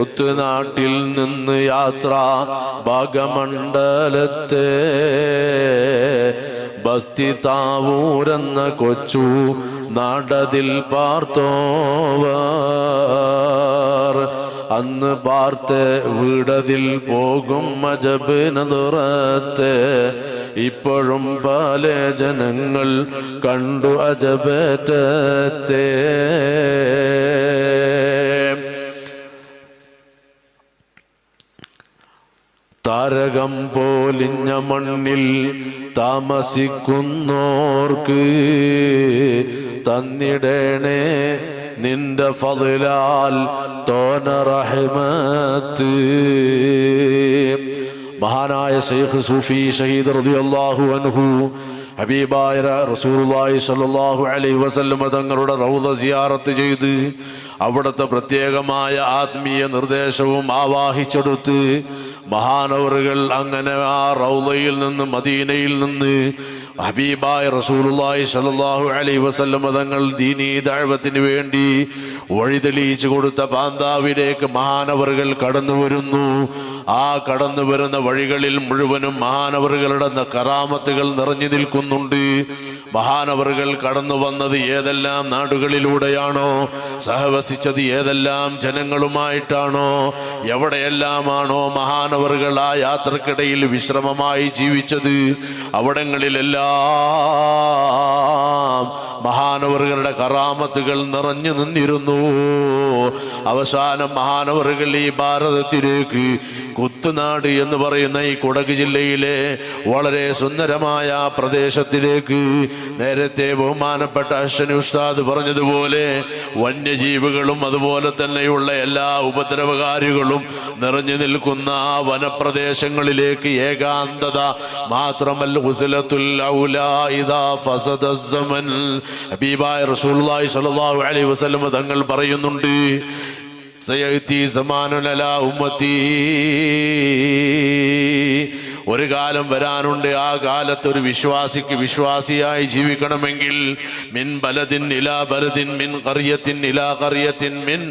കുത്തുനാട്ടിൽ നിന്ന് യാത്ര ഭാഗമണ്ഡലത്തെ ബസ്തി താവൂരെന്ന കൊച്ചു നാടതിൽ പാർത്തോവർ. അന്ന് പാർത്ത് വീടതിൽ പോകും അജബ് നതുറത്ത് ഇപ്പോഴും പല ജനങ്ങൾ കണ്ടു അജബറ്റത്തെ. താരകം പോലിഞ്ഞ മണ്ണിൽ താമസിക്കുന്നോർക്ക് തന്നിടേണേ നിന്റെ ഫതിലാൽ തോന റഹ്മത്ത് മഹാനായ ഷെയ്ഖ് സൂഫി ഷഹീദ് റളിയല്ലാഹു അൻഹു ഹബീബായ റസൂലുള്ളാഹി സ്വല്ലല്ലാഹു അലൈഹി വസല്ലമ തങ്ങളുടെ റൗദ സിയാറത്ത് ചെയ്ത് അവിടുത്തെ പ്രത്യേകമായ ആത്മീയ നിർദ്ദേശവും ആവാഹിച്ചെടുത്ത് മഹാനവറുകൾ അങ്ങനെ ആ റൗദയിൽ നിന്ന് മദീനയിൽ നിന്ന് ഹബീബായ റസൂലുള്ളാഹി സ്വല്ലല്ലാഹു അലൈഹി വസല്ലം തങ്ങൾ ദീനീ ദഅവത്തിന് വേണ്ടി വഴിതെളിയിച്ചു കൊടുത്ത പാന്താവിലേക്ക് മഹാനവറുകൾ കടന്നു വരുന്നു. ആ കടന്നു വരുന്ന വഴികളിൽ മുഴുവനും മഹാനവറുകളുടെ കറാമത്തുകൾ നിറഞ്ഞു നിൽക്കുന്നുണ്ട്. മഹാനവറുകൾ കടന്നു വന്നത് ഏതെല്ലാം നാടുകളിലൂടെയാണോ? സഹവസിച്ചത് ഏതെല്ലാം ജനങ്ങളുമായിട്ടാണോ? എവിടെയെല്ലാമാണോ മഹാനവറുകൾ ആ യാത്രക്കിടയിൽ വിശ്രമമായി ജീവിച്ചത്? അവിടങ്ങളിലെല്ലാം മഹാനവറുകളുടെ കറാമത്തുകൾ നിറഞ്ഞു നിന്നിരുന്നു. അവസാനം മഹാനവറുകൾ ഈ ഭാരതത്തിലേക്ക് കുത്തുനാട് എന്ന് പറയുന്ന ഈ കുടക് ജില്ലയിലെ വളരെ സുന്ദരമായ പ്രദേശത്തിലേക്ക് നേരത്തെ ബഹുമാനപ്പെട്ട അശ്വനി ഉസ്താദ് പറഞ്ഞതുപോലെ വന്യജീവികളും അതുപോലെ തന്നെയുള്ള എല്ലാ ഉപദ്രവകാരികളും നിറഞ്ഞു നിൽക്കുന്ന ആ വനപ്രദേശങ്ങളിലേക്ക് ഏകാന്തത മാത്രമല്ല. ഫസദ ഫസദസമൻ ഹബീബായ റസൂലുള്ളാഹി സ്വല്ലല്ലാഹു അലൈഹി വസല്ലം തങ്ങൾ പറയുന്നുണ്ട് സയഅതി സമാനുൻ അലാ ഉമ്മത്തി. ഒരു കാലം വരാനുണ്ട് ആ കാലത്ത് ഒരു വിശ്വാസിക്ക് വിശ്വാസിയായി ജീവിക്കണമെങ്കിൽ മിൻ ബലദിൻ ഇലാ ബലദിൻ മിൻ ഖറിയത്തിൻ ഇലാ ഖറിയത്തിൻ മിൻ